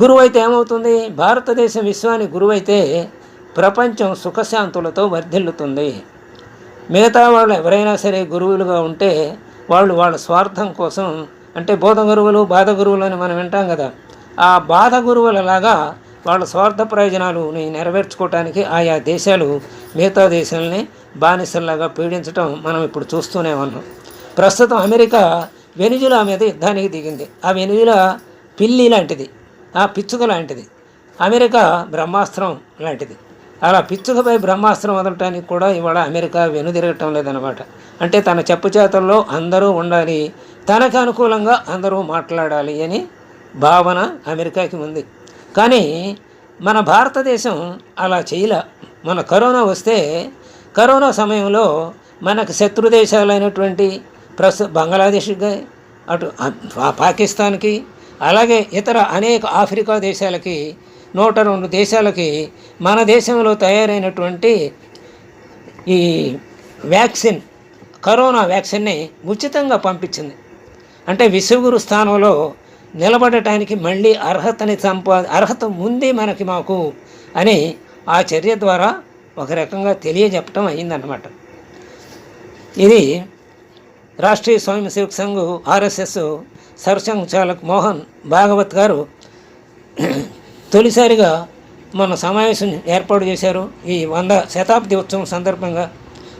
గురువు అయితే ఏమవుతుంది? భారతదేశం విశ్వానికి గురువైతే ప్రపంచం సుఖశాంతులతో వర్ధిల్లుతుంది. మిగతా వాళ్ళు ఎవరైనా సరే గురువులుగా ఉంటే వాళ్ళు వాళ్ళ స్వార్థం కోసం అంటే బోధ గురువులు బాధ గురువులు అని మనం వింటాం కదా ఆ బాధ గురువులలాగా వాళ్ళ స్వార్థ ప్రయోజనాలుని నెరవేర్చుకోవటానికి ఆయా దేశాలు మిగతా దేశాలని బానిసల్లాగా పీడించడం మనం ఇప్పుడు చూస్తూనే ఉన్నాం. ప్రస్తుతం అమెరికా వెనుజులా మీద యుద్ధానికి దిగింది. ఆ వెనుజులా పిల్లి లాంటిది. ఆ పిచ్చుక లాంటిది. అమెరికా బ్రహ్మాస్త్రం లాంటిది. అలా పిచ్చుకపై బ్రహ్మాస్త్రం వదలటానికి కూడా ఇవాళ అమెరికా వెనుదిరగటం లేదనమాట అంటే తన చెప్పు చేతల్లో అందరూ ఉండాలి తనకు అనుకూలంగా అందరూ మాట్లాడాలి అని భావన అమెరికాకి ఉంది. కానీ మన భారతదేశం అలా చేయలే. మన కరోనా వస్తే కరోనా సమయంలో మనకు శత్రు దేశాలైనటువంటి ప్రస్తు బంగ్లాదేశ్కి అటు పాకిస్తాన్కి అలాగే ఇతర అనేక ఆఫ్రికా దేశాలకి నూట రెండు దేశాలకి మన దేశంలో తయారైనటువంటి ఈ వ్యాక్సిన్ కరోనా వ్యాక్సిన్ని ఉచితంగా పంపించింది. అంటే విశ్వగురు స్థానంలో నిలబడటానికి మళ్ళీ అర్హతని సంపా అర్హత ఉంది మనకి మాకు అని ఆ చర్య ద్వారా ఒక రకంగా తెలియజెప్పటం అయిందన్నమాట. ఇది రాష్ట్రీయ స్వామి సేవక సంఘ్ ఆర్ఎస్ఎస్ సర్సంఘ్ చాలక్ మోహన్ భాగవత్ గారు తొలిసారిగా మన సమావేశం ఏర్పాటు చేశారు. ఈ వంద శతాబ్ది ఉత్సవం సందర్భంగా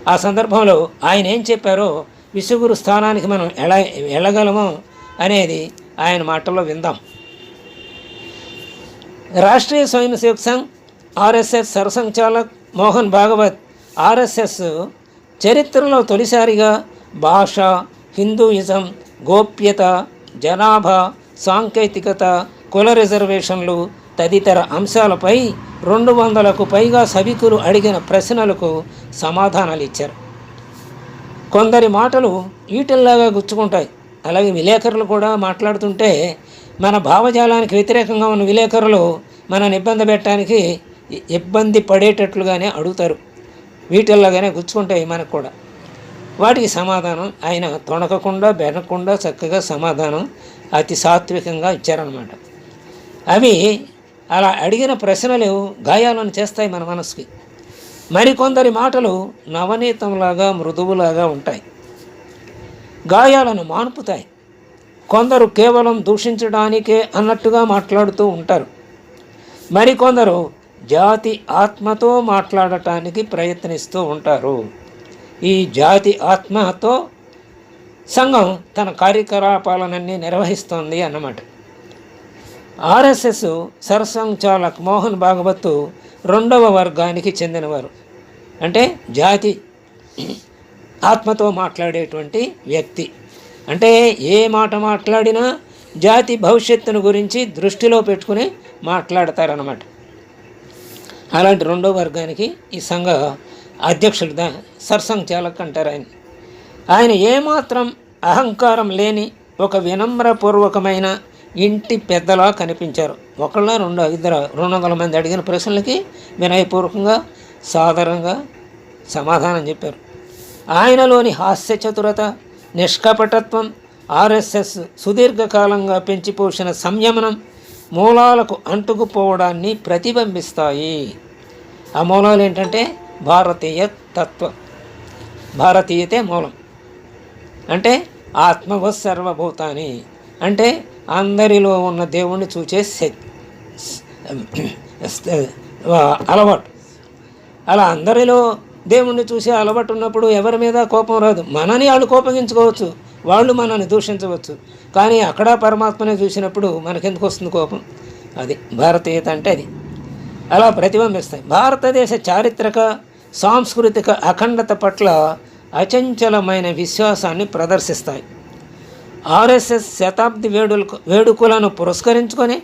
ఆ సందర్భంలో ఆయన ఏం చెప్పారో విశ్వగురు స్థానానికి మనం ఎలా వెళ్ళగలమో అనేది ఆయన మాటల్లో విందాం. రాష్ట్రీయ స్వయం సేవక్ సంఘ్ ఆర్ఎస్ఎస్ సరసంచాలక్ మోహన్ భాగవత్ ఆర్ఎస్ఎస్ చరిత్రలో తొలిసారిగా భాష హిందూయిజం గోప్యత జనాభా సాంకేతికత కుల రిజర్వేషన్లు తదితర అంశాలపై రెండు వందలకు పైగా సభికులు అడిగిన ప్రశ్నలకు సమాధానాలు ఇచ్చారు కొందరి మాటలు ఈటల్లాగా గుచ్చుకుంటాయి. అలాగే విలేకరులు కూడా మాట్లాడుతుంటే మన భావజాలానికి వ్యతిరేకంగా ఉన్న విలేకరులు మనని ఇబ్బంది పెట్టడానికి ఇబ్బంది పడేటట్లుగానే అడుగుతారు. వీటిల్లాగానే గుచ్చుకుంటాయి మనకు కూడా. వాటికి సమాధానం ఆయన తొణకకుండా బెనకుండా చక్కగా సమాధానం అతి సాత్వికంగా ఇచ్చారనమాట అవి అలా అడిగిన ప్రశ్నలు గాయాలను చేస్తాయి మన మనసుకి. మరికొందరి మాటలు నవనీతంలాగా మృదువులాగా ఉంటాయి. గాయాలను మాన్పుతాయి. కొందరు కేవలం దూషించడానికే అన్నట్టుగా మాట్లాడుతూ ఉంటారు. మరికొందరు జాతి ఆత్మతో మాట్లాడటానికి ప్రయత్నిస్తూ ఉంటారు. ఈ జాతి ఆత్మతో సంఘం తన కార్యకలాపాలనన్నీ నిర్వహిస్తోంది అన్నమాట. ఆర్ఎస్ఎస్ సరసంచాలక్ మోహన్ భాగవత్ రెండవ వర్గానికి చెందినవారు. అంటే జాతి ఆత్మతో మాట్లాడేటువంటి వ్యక్తి. అంటే ఏ మాట మాట్లాడినా జాతి భవిష్యత్తును గురించి దృష్టిలో పెట్టుకుని మాట్లాడతారన్నమాట. అలాంటి రెండో వర్గానికి ఈ సంఘ అధ్యక్షులు సర్సంగ్ చాలక్ అంటారు ఆయన. ఆయన ఏమాత్రం అహంకారం లేని ఒక వినమ్రపూర్వకమైన ఇంటి పెద్దలా కనిపించారు. ఒకళ్ళ రెండు ఇద్దరు రెండు వందల మంది అడిగిన ప్రశ్నలకి వినయపూర్వకంగా సాధారణంగా సమాధానం చెప్పారు. ఆయనలోని హాస్య చతురత నిష్కపటత్వం ఆర్ఎస్ఎస్ సుదీర్ఘకాలంగా పెంచిపోసిన సంయమనం మూలాలకు అంటుకుపోవడాన్ని ప్రతిబింబిస్తాయి. ఆ మూలాలు ఏంటంటే భారతీయ తత్వం భారతీయతే మూలం. అంటే ఆత్మవ సర్వభూతాన్ని అంటే అందరిలో ఉన్న దేవుణ్ణి చూచే శక్తి. అలవాటు. అలా అందరిలో దేవుణ్ణి చూసే అలవాటు ఉన్నప్పుడు ఎవరి మీద కోపం రాదు. మనని వాళ్ళు కోపగించుకోవచ్చు. వాళ్ళు మనల్ని దూషించవచ్చు. కానీ అక్కడ పరమాత్మనే చూసినప్పుడు మనకెందుకు వస్తుంది కోపం? అది భారతీయత అంటే అది. అలా ప్రతిబింబిస్తాయి. భారతదేశ చారిత్రక సాంస్కృతిక అఖండత పట్ల అచంచలమైన విశ్వాసాన్ని ప్రదర్శిస్తాయి. ఆర్ఎస్ఎస్ శతాబ్ది వేడుక వేడుకలను పురస్కరించుకొని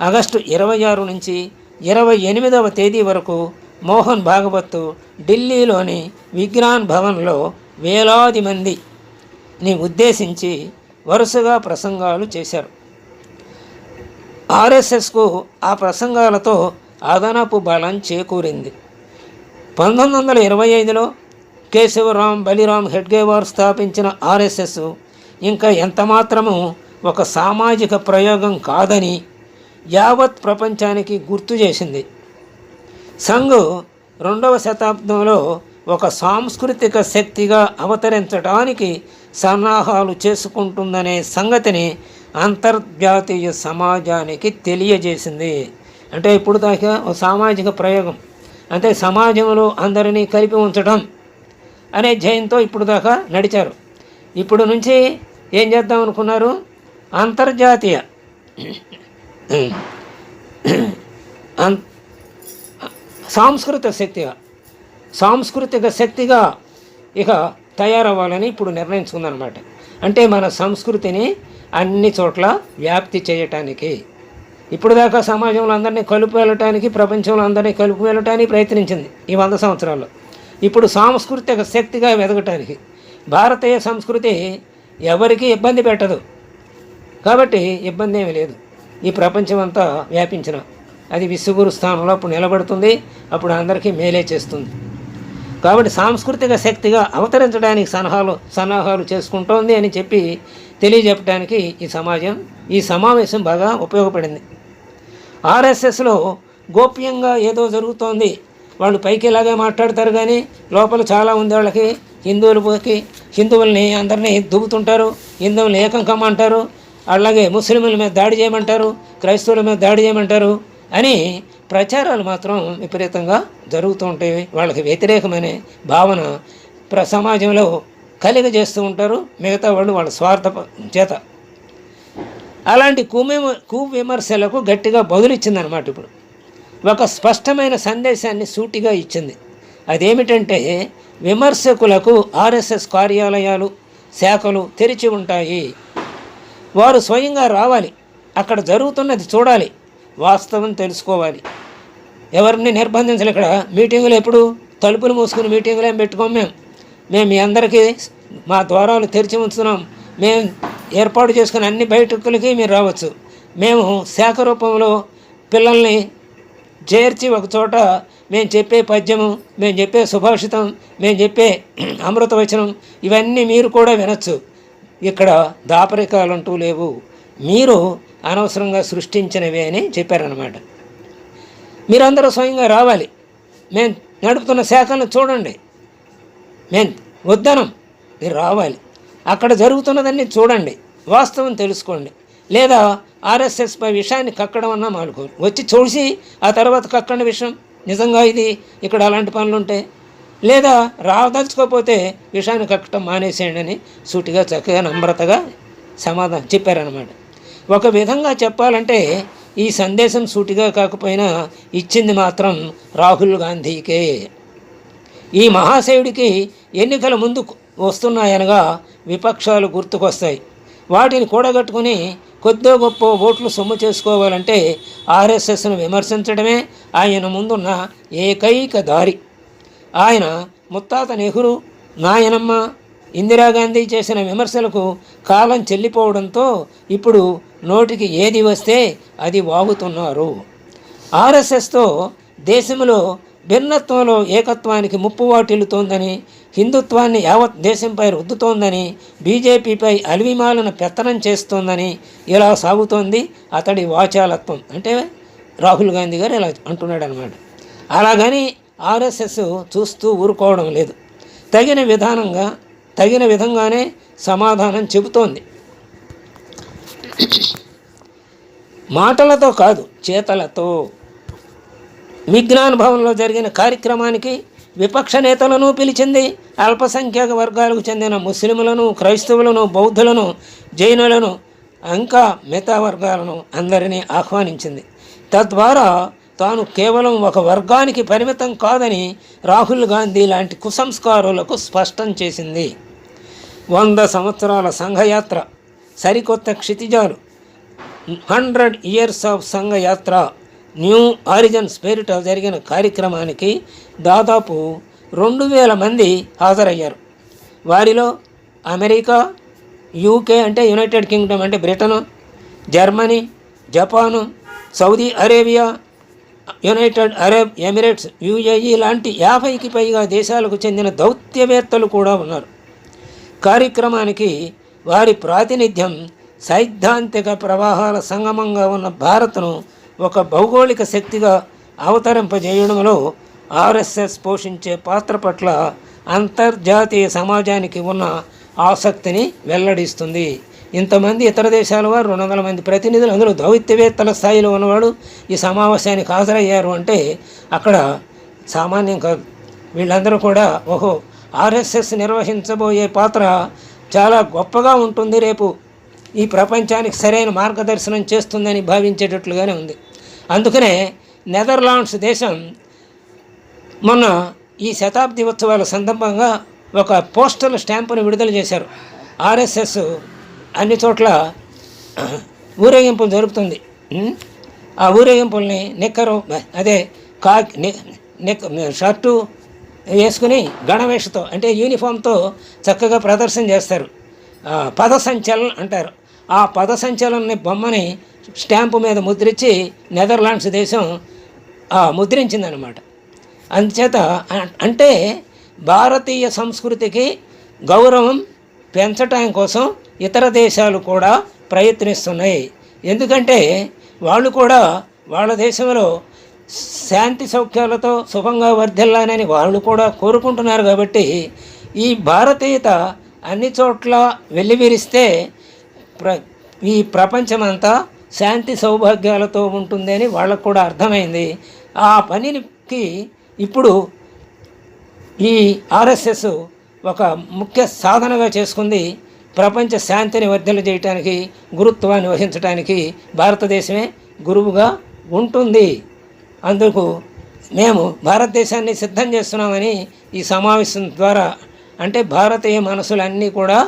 ఆగస్టు ఇరవై ఆరు నుంచి ఇరవై ఎనిమిదవ తేదీ వరకు మోహన్ భాగవత్ ఢిల్లీలోని విజ్ఞాన్ భవన్లో వేలాది మందిని ఉద్దేశించి వరుసగా ప్రసంగాలు చేశారు. ఆర్ఎస్ఎస్కు ఆ ప్రసంగాలతో అదనపు బలం చేకూరింది. పంతొమ్మిది వందల ఇరవై ఐదులో కేశవరాం బలిరాం హెడ్గేవార్ స్థాపించిన ఆర్ఎస్ఎస్ ఇంకా ఎంతమాత్రము ఒక సామాజిక ప్రయోగం కాదని యావత్ ప్రపంచానికి గుర్తు చేసింది. సంఘ్ రెండవ శతాబ్దంలో ఒక సాంస్కృతిక శక్తిగా అవతరించడానికి సన్నాహాలు చేసుకుంటుందనే సంగతిని అంతర్జాతీయ సమాజానికి తెలియజేసింది. అంటే ఇప్పుడు దాకా ఒక సామాజిక ప్రయోగం అంటే సమాజంలో అందరినీ కలిపి ఉంచడం అనే ధ్యేయంతో ఇప్పుడు దాకా నడిచారు. ఇప్పుడు నుంచి ఏం చేద్దాం అనుకున్నారు? అంతర్జాతీయ అం- సాంస్కృతిక శక్తిగా సాంస్కృతిక శక్తిగా ఇక తయారవ్వాలని ఇప్పుడు నిర్ణయించుకుందనమాట అంటే మన సంస్కృతిని అన్ని చోట్ల వ్యాప్తి చేయటానికి. ఇప్పుడు దాకా సమాజంలో అందరినీ కలుపు వెళ్ళటానికి ప్రపంచంలో అందరినీ కలుపు వెళ్ళటానికి ప్రయత్నించింది ఈ వంద సంవత్సరాల్లో. ఇప్పుడు సాంస్కృతిక శక్తిగా ఎదగటానికి భారతీయ సంస్కృతి ఎవరికీ ఇబ్బంది పెట్టదు. కాబట్టి ఇబ్బంది ఏమీ లేదు. ఈ ప్రపంచం అంతా వ్యాపించిన అది విశ్వగురు స్థానంలో అప్పుడు నిలబడుతుంది అప్పుడు అందరికీ మేలే చేస్తుంది. కాబట్టి సాంస్కృతిక శక్తిగా అవతరించడానికి సలహాలు సన్నాహాలు చేసుకుంటోంది అని చెప్పి తెలియజెప్పడానికి ఈ సమాజం ఈ సమావేశం బాగా ఉపయోగపడింది. ఆర్ఎస్ఎస్లో గోప్యంగా ఏదో జరుగుతోంది. వాళ్ళు పైకి ఇలాగే మాట్లాడతారు కానీ లోపల చాలా ఉంది వాళ్ళకి హిందువులకి హిందువుల్ని అందరినీ దుబ్బుతుంటారు హిందువుల్ని ఏకం కమ్మంటారు అలాగే ముస్లింల మీద దాడి చేయమంటారు క్రైస్తవుల మీద దాడి చేయమంటారు అని ప్రచారాలు మాత్రం విపరీతంగా జరుగుతూ ఉంటాయి. వాళ్ళకి వ్యతిరేకమైన భావన ప్ర సమాజంలో కలిగజేస్తూ ఉంటారు. మిగతా వాళ్ళు వాళ్ళ స్వార్థ చేత అలాంటి కువిమ కువిమర్శలకు గట్టిగా బదులిచ్చిందనమాట ఇప్పుడు. ఒక స్పష్టమైన సందేశాన్ని సూటిగా ఇచ్చింది. అదేమిటంటే విమర్శకులకు ఆర్ఎస్ఎస్ కార్యాలయాలు శాఖలు తెరిచి ఉంటాయి. వారు స్వయంగా రావాలి. అక్కడ జరుగుతున్నది చూడాలి. వాస్తవం తెలుసుకోవాలి. ఎవరిని నిర్బంధించాలి ఇక్కడ? మీటింగులు ఎప్పుడు? తలుపులు మూసుకుని మీటింగులు ఏం పెట్టుకోం మేము మేము మీ అందరికీ మా ద్వారాలు తెరిచి ఉంచుతున్నాం. మేము ఏర్పాటు చేసుకుని అన్ని బయటకులకి మీరు రావచ్చు. మేము శాఖ రూపంలో పిల్లల్ని చేర్చి ఒక చోట మేము చెప్పే పద్యము మేము చెప్పే సుభాషితం మేము చెప్పే అమృతవచనం ఇవన్నీ మీరు కూడా వినొచ్చు. ఇక్కడ దాపరికాలంటూ లేవు. మీరు అనవసరంగా సృష్టించినవే అని చెప్పారనమాట మీరందరూ స్వయంగా రావాలి. మేము నడుపుతున్న శాఖలను చూడండి. మేము వద్దనం. మీరు రావాలి. అక్కడ జరుగుతున్నదన్నీ చూడండి. వాస్తవం తెలుసుకోండి. లేదా ఆర్ఎస్ఎస్పై విషయాన్ని కక్కడం అన్నా మానుకోరు. వచ్చి చూసి ఆ తర్వాత కక్కండి విషయం. నిజంగా ఇది ఇక్కడ అలాంటి పనులు ఉంటాయి లేదా రాదలుచుకోకపోతే విషయాన్ని కక్కడం మానేసేయండి అని సూటిగా చక్కగా నమ్రతగా సమాధానం చెప్పారనమాట ఒక విధంగా చెప్పాలంటే ఈ సందేశం సూటిగా కాకపోయినా ఇచ్చింది మాత్రం రాహుల్ గాంధీకే. ఈ మహాశయుడికి ఎన్నికల ముందు వస్తున్నాయనగా విపక్షాలు గుర్తుకొస్తాయి. వాటిని కూడగట్టుకుని కొద్దో గొప్ప ఓట్లు సొమ్ము చేసుకోవాలంటే ఆర్ఎస్ఎస్ను విమర్శించడమే ఆయన ముందున్న ఏకైక దారి. ఆయన ముత్తాత నెహ్రూ నాయనమ్మ ఇందిరాగాంధీ చేసిన విమర్శలకు కాలం చెల్లిపోవడంతో ఇప్పుడు నోటికి ఏది వస్తే అది వాగుతున్నారు. ఆర్ఎస్ఎస్తో దేశంలో భిన్నత్వంలో ఏకత్వానికి ముప్పు వాటిల్లుతోందని హిందుత్వాన్ని యావత్ దేశంపై రుద్దుతోందని బీజేపీపై అలివిమాలను పెత్తనం చేస్తోందని ఇలా సాగుతోంది అతడి వాచాలత్వం. అంటే రాహుల్ గాంధీ గారు ఇలా అంటున్నాడు అనమాట అలాగని ఆర్ఎస్ఎస్ చూస్తూ ఊరుకోవడం లేదు. తగిన విధానంగా తగిన విధంగానే సమాధానం చెబుతోంది. మాటలతో కాదు చేతలతో. విజ్ఞాన్ భవన్లో జరిగిన కార్యక్రమానికి విపక్ష నేతలను పిలిచింది అల్పసంఖ్యాక వర్గాలకు చెందిన ముస్లింలను క్రైస్తవులను బౌద్ధులను జైనులను ఇంకా మిగతా వర్గాలను అందరినీ ఆహ్వానించింది. తద్వారా తాను కేవలం ఒక వర్గానికి పరిమితం కాదని రాహుల్ గాంధీ లాంటి కుసంస్కారులకు స్పష్టం చేసింది. వంద సంవత్సరాల సంఘయాత్ర సరికొత్త క్షితిజాలు హండ్రెడ్ ఇయర్స్ ఆఫ్ సంఘయాత్ర న్యూ ఆరిజన్స్ పేరిట జరిగిన కార్యక్రమానికి దాదాపు రెండు వేల మంది హాజరయ్యారు. వారిలో అమెరికా యూకే అంటే యునైటెడ్ కింగ్డమ్ అంటే Britain Germany Japan Saudi Arabia United Arab Emirates UAE లాంటి యాభైకి పైగా దేశాలకు చెందిన దౌత్యవేత్తలు కూడా ఉన్నారు. కార్యక్రమానికి వారి ప్రాతినిధ్యం సైద్ధాంతిక ప్రవాహాల సంగమంగా ఉన్న భారత్ను ఒక భౌగోళిక శక్తిగా అవతరింపజేయడంలో ఆర్ఎస్ఎస్ పోషించే పాత్ర పట్ల అంతర్జాతీయ సమాజానికి ఉన్న ఆసక్తిని వెల్లడిస్తుంది. ఇంతమంది ఇతర దేశాల వారు రెండు వందల మంది ప్రతినిధులు అందులో దౌత్యవేత్తల స్థాయిలో ఉన్నవాడు ఈ సమావేశానికి హాజరయ్యారు అంటే అక్కడ సామాన్యం కాదు. వీళ్ళందరూ కూడా ఓహో ఆర్ఎస్ఎస్ నిర్వహించబోయే పాత్ర చాలా గొప్పగా ఉంటుంది రేపు. ఈ ప్రపంచానికి సరైన మార్గదర్శనం చేస్తుందని భావించేటట్లుగానే ఉంది. అందుకనే నెదర్లాండ్స్ దేశం మొన్న ఈ శతాబ్ది ఉత్సవాల సందర్భంగా ఒక పోస్టల్ స్టాంపును విడుదల చేశారు. ఆర్ఎస్ఎస్ అన్ని చోట్ల ఊరేగింపులు జరుపుతుంది. ఆ ఊరేగింపుల్ని నిక్కరు అదే కా ని- నిక్ షర్టు వేసుకుని గణవేషతో అంటే యూనిఫామ్తో చక్కగా ప్రదర్శన చేస్తారు. పద సంచలనం అంటారు. ఆ పద సంచలన బొమ్మని స్టాంపు మీద ముద్రించి నెదర్లాండ్స్ దేశం ముద్రించిందనమాట అందుచేత అంటే భారతీయ సంస్కృతికి గౌరవం పెంచటం కోసం ఇతర దేశాలు కూడా ప్రయత్నిస్తున్నాయి. ఎందుకంటే వాళ్ళు కూడా వాళ్ళ దేశంలో శాంతి సౌఖ్యాలతో సుఖంగా వర్ధిల్లానని వాళ్ళు కూడా కోరుకుంటున్నారు కాబట్టి ఈ భారతీయత అన్ని చోట్ల వెల్లివిరిస్తే ప్ర ఈ ప్రపంచమంతా శాంతి సౌభాగ్యాలతో ఉంటుందని వాళ్ళకు కూడా అర్థమైంది. ఆ పనికి ఇప్పుడు ఈ ఆర్ఎస్ఎస్ ఒక ముఖ్య సాధనగా చేసుకుంది. ప్రపంచ శాంతిని వర్ధలు చేయటానికి గురుత్వాన్ని వహించడానికి భారతదేశమే గురువుగా ఉంటుంది. అందుకు మేము భారతదేశాన్ని సిద్ధం చేస్తున్నామని ఈ సమావేశం ద్వారా అంటే భారతీయ మనసులన్నీ కూడా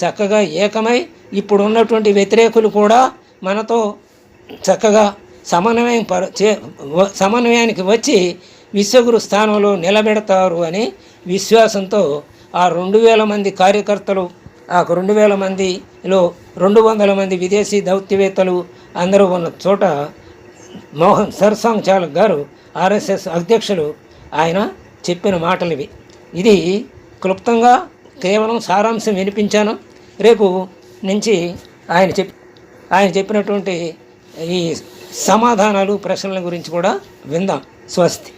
చక్కగా ఏకమై ఇప్పుడు ఉన్నటువంటి వ్యతిరేకులు కూడా మనతో చక్కగా సమన్వయం పర చే సమన్వయానికి వచ్చి విశ్వగురు స్థానంలో నిలబెడతారు అని విశ్వాసంతో ఆ రెండు వేల మంది కార్యకర్తలు ఆ రెండు వేల మందిలో రెండు వందల మంది విదేశీ దౌత్యవేత్తలు అందరూ ఉన్న చోట మోహన్ సర్సాంగ్ చాలక్ గారు ఆర్ఎస్ఎస్ అధ్యక్షులు ఆయన చెప్పిన మాటలు ఇవి ఇది క్లుప్తంగా కేవలం సారాంశం వినిపించాను. రేపు నుంచి ఆయన చెప్ ఆయన చెప్పినటువంటి ఈ సమాధానాలు ప్రశ్నల గురించి కూడా విందాం. స్వస్తి.